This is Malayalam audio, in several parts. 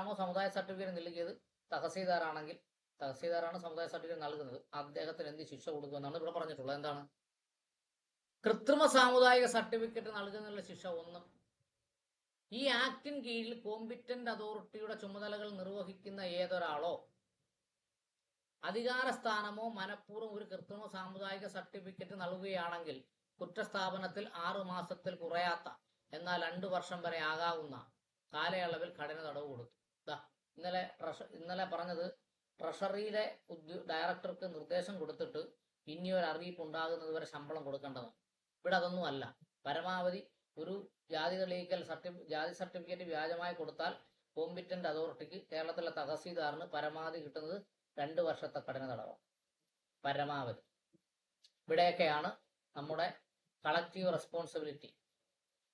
ആരാണോ സമുദായ സർട്ടിഫിക്കറ്റ് നൽകിയത് തഹസീൽദാറാണെങ്കിൽ തഹസീൽദാറാണ് സമുദായ സർട്ടിഫിക്കറ്റ് നൽകുന്നത്. അദ്ദേഹത്തിന് എന്ത് ശിക്ഷ കൊടുക്കുമെന്നാണ് ഇവിടെ പറഞ്ഞിട്ടുള്ളത്. എന്താണ്? കൃത്രിമ സാമുദായിക സർട്ടിഫിക്കറ്റ് നൽകുന്നതിനുള്ള ശിക്ഷ ഒന്നും. ഈ ആക്ടിന് കീഴിൽ കോമ്പിറ്റന്റ് അതോറിറ്റിയുടെ ചുമതലകൾ നിർവഹിക്കുന്ന ഏതൊരാളോ അധികാര സ്ഥാനമോ മനഃപൂർവം ഒരു കൃത്രിമ സാമുദായിക സർട്ടിഫിക്കറ്റ് നൽകുകയാണെങ്കിൽ കുറ്റസ്ഥാപനത്തിൽ ആറു മാസത്തിൽ കുറയാത്ത എന്നാൽ രണ്ടു വർഷം വരെ ആകാവുന്ന കാലയളവിൽ കഠിന തടവ് കൊടുത്തു ഇന്നലെ ഇന്നലെ പറഞ്ഞത് ട്രഷറിയിലെ ഡയറക്ടർക്ക് നിർദ്ദേശം കൊടുത്തിട്ട് ഇനി ഒരു അറിയിപ്പ് ഉണ്ടാകുന്നത് വരെ ശമ്പളം കൊടുക്കേണ്ടതാണ്. ഇവിടെ അതൊന്നും അല്ല. പരമാവധി ഒരു ജാതി തെളിയിക്കൽ സർട്ടിഫി ജാതി സർട്ടിഫിക്കറ്റ് വ്യാജമായി കൊടുത്താൽ കോമ്പിറ്റന്റ് അതോറിറ്റിക്ക് കേരളത്തിലെ തഹസീൽദാറിന് പരമാവധി കിട്ടുന്നത് രണ്ട് വർഷത്തെ കഠിന തടവാണ്. പരമാവധി. ഇവിടെയൊക്കെയാണ് നമ്മുടെ കളക്റ്റീവ് റെസ്പോൺസിബിലിറ്റി.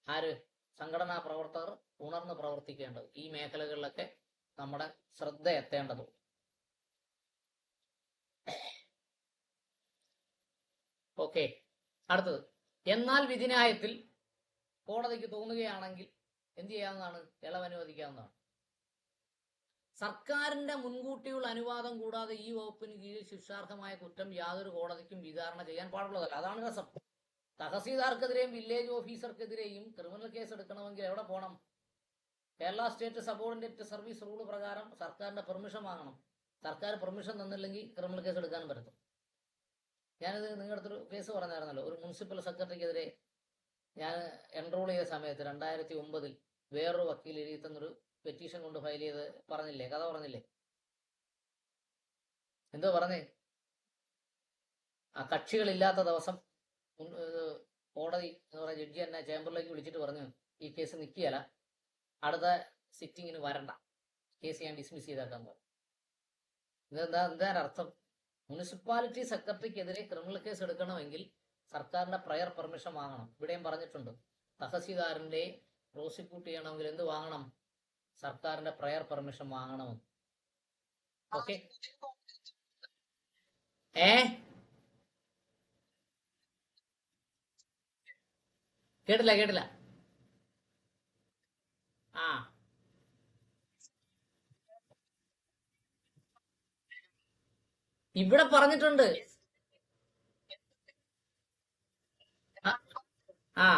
ആര്? സംഘടനാ പ്രവർത്തകർ ഉണർന്ന് പ്രവർത്തിക്കേണ്ടത്. ഈ മേഖലകളിലൊക്കെ നമ്മുടെ ശ്രദ്ധ എത്തേണ്ടത് ഓക്കെ. അടുത്തത്. എന്നാൽ വിധിന്യായത്തിൽ കോടതിക്ക് തോന്നുകയാണെങ്കിൽ എന്ത് ചെയ്യാവുന്നതാണ്? ഇളവ് അനുവദിക്കാവുന്നതാണ്. സർക്കാരിന്റെ മുൻകൂട്ടിയുള്ള അനുവാദം കൂടാതെ ഈ വകുപ്പിന് കീഴിൽ ശിക്ഷാർഹമായ കുറ്റം യാതൊരു കോടതിക്കും വിചാരണ ചെയ്യാൻ പാടുള്ളതല്ല. അതാണ് രസം. തഹസീൽദാർക്കെതിരെയും വില്ലേജ് ഓഫീസർക്കെതിരെയും ക്രിമിനൽ കേസ് എടുക്കണമെങ്കിൽ എവിടെ പോകണം Kerala state subordinate service rule പ്രകാരം സർക്കാരിന്റെ പെർമിഷൻ വാങ്ങണം. സർക്കാർ പെർമിഷൻ തന്നില്ലെങ്കിൽ ക്രിമിനൽ കേസ് എടുക്കാനും പറ്റും ഞാനിത് നിങ്ങളുടെ അടുത്തൊരു കേസ് പറഞ്ഞായിരുന്നല്ലോ. ഒരു മുനിസിപ്പൽ സെക്രട്ടറിക്കെതിരെ ഞാൻ എൻറോൾ ചെയ്ത സമയത്ത് രണ്ടായിരത്തി ഒമ്പതിൽ വേറൊരു വക്കീൽ എഴുതി പെറ്റീഷൻ കൊണ്ട് ഫയൽ ചെയ്ത് പറഞ്ഞില്ലേ? കഥ പറഞ്ഞില്ലേ? എന്തോ പറഞ്ഞേ? ആ കക്ഷികളില്ലാത്ത ദിവസം കോടതി എന്ന് പറയുന്ന ജഡ്ജി എന്നെ ചേംബറിലേക്ക് വിളിച്ചിട്ട് പറഞ്ഞു ഈ കേസ് നിൽക്കുകയല്ല അടുത്ത സിറ്റിങ്ങിന് വരണ്ട. കേസ് ഞാൻ ഡിസ്മിസ് ചെയ്തേക്കാൻ പോകും ഇതെന്താ എന്താ അർത്ഥം മുനിസിപ്പാലിറ്റി സെക്രട്ടറിക്കെതിരെ ക്രിമിനൽ കേസ് എടുക്കണമെങ്കിൽ സർക്കാരിന്റെ പ്രയർ പെർമിഷൻ വാങ്ങണം. ഇവിടെയും പറഞ്ഞിട്ടുണ്ട്. തഹസീൽദാരന്റെ പ്രോസിക്യൂട്ട് ചെയ്യണമെങ്കിൽ എന്ത് വാങ്ങണം? സർക്കാരിന്റെ പ്രയർ പെർമിഷൻ വാങ്ങണമെന്ന് ഓക്കെ ഏ? കേട്ടില്ല കേട്ടില്ല. ആ. ഇവിടെ പറഞ്ഞിട്ടുണ്ട്. ആ,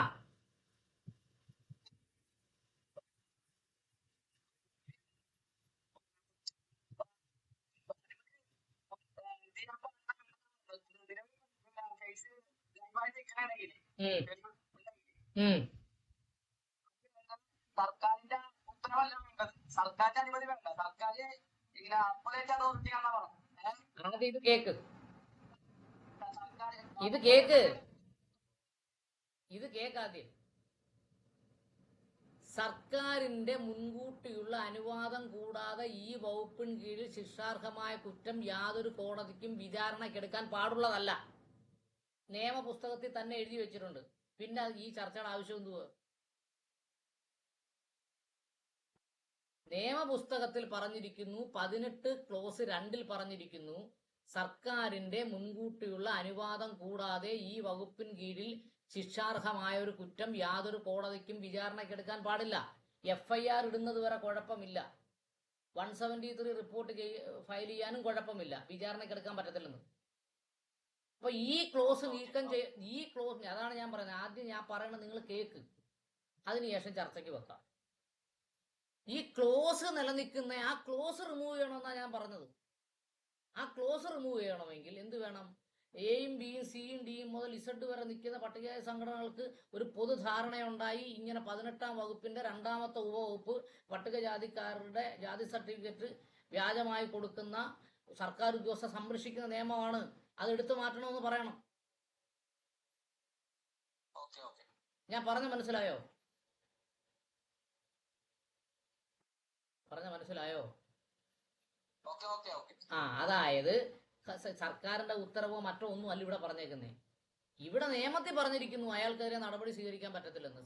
ഉം. ഉം, സർക്കാരിന്റെ അനുമതി വേണ്ട. സർക്കാർ ഇങ്ങനെ അപ്പുലേറ്റ് അതോറിറ്റി എന്നാ പറഞ്ഞു ആദ്യം ഇത് കേക്ക്. ഇത് കേക്ക്. ഇത് കേക്ക് ആദ്യം. സർക്കാരിന്റെ മുൻകൂട്ടിയുള്ള അനുവാദം കൂടാതെ ഈ വകുപ്പിൻ കീഴിൽ ശിക്ഷാർഹമായ കുറ്റം യാതൊരു കോടതിക്കും വിചാരണക്കെടുക്കാൻ പാടുള്ളതല്ല. നിയമപുസ്തകത്തിൽ തന്നെ എഴുതി വെച്ചിട്ടുണ്ട്. പിന്നെ ഈ ചർച്ചയുടെ ആവശ്യം എന്തുവാ? നിയമപുസ്തകത്തിൽ പറഞ്ഞിരിക്കുന്നു പതിനെട്ട് ക്ലോസ് രണ്ടിൽ പറഞ്ഞിരിക്കുന്നു സർക്കാരിന്റെ മുൻകൂട്ടിയുള്ള അനുവാദം കൂടാതെ ഈ വകുപ്പിൻ കീഴിൽ ശിക്ഷാർഹമായ ഒരു കുറ്റം യാതൊരു കോടതിക്കും വിചാരണയ്ക്കെടുക്കാൻ പാടില്ല. എഫ് ഐ ആർ ഇടുന്നത് വരെ കുഴപ്പമില്ല. One seventy three report file ചെയ്യാനും കുഴപ്പമില്ല. വിചാരണയ്ക്കെടുക്കാൻ പറ്റത്തില്ലെന്ന്. അപ്പൊ ഈ ക്ലോസ് നീക്കം ചെയ്യ ഈ ക്ലോസ് അതാണ് ഞാൻ പറയുന്നത്. ആദ്യം ഞാൻ പറയണത് നിങ്ങൾ കേക്ക്. അതിനുശേഷം ചർച്ചയ്ക്ക് വെക്കാം. ഈ ക്ലോസ് നിലനിൽക്കുന്ന ആ ക്ലോസ് റിമൂവ് ചെയ്യണമെന്നാണ് ഞാൻ പറഞ്ഞത്. ആ ക്ലോസ് റിമൂവ് ചെയ്യണമെങ്കിൽ എന്ത് വേണം? എയും ബിയും സിയും ഡിയും മുതൽ ഇസഡ് വരെ നിൽക്കുന്ന പട്ടികജാതി സംഘടനകൾക്ക് ഒരു പൊതുധാരണയുണ്ടായി ഇങ്ങനെ പതിനെട്ടാം വകുപ്പിന്റെ രണ്ടാമത്തെ ഉപവകുപ്പ് പട്ടികജാതിക്കാരുടെ ജാതി സർട്ടിഫിക്കറ്റ് വ്യാജമായി കൊടുക്കുന്ന സർക്കാർ ഉദ്യോഗസ്ഥ സംരക്ഷിക്കുന്ന നിയമമാണ്. അത് എടുത്തു മാറ്റണമെന്ന് പറയണം. ഞാൻ പറഞ്ഞു മനസ്സിലായോ? പറഞ്ഞ മനസ്സിലായോ? ആ അതായത് സർക്കാരിന്റെ ഉത്തരവോ മറ്റോ ഒന്നും അല്ല ഇവിടെ പറഞ്ഞേക്കുന്നേ. ഇവിടെ നിയമത്തിൽ പറഞ്ഞിരിക്കുന്നു അയാൾക്കെതിരെ നടപടി സ്വീകരിക്കാൻ പറ്റത്തില്ലെന്ന്.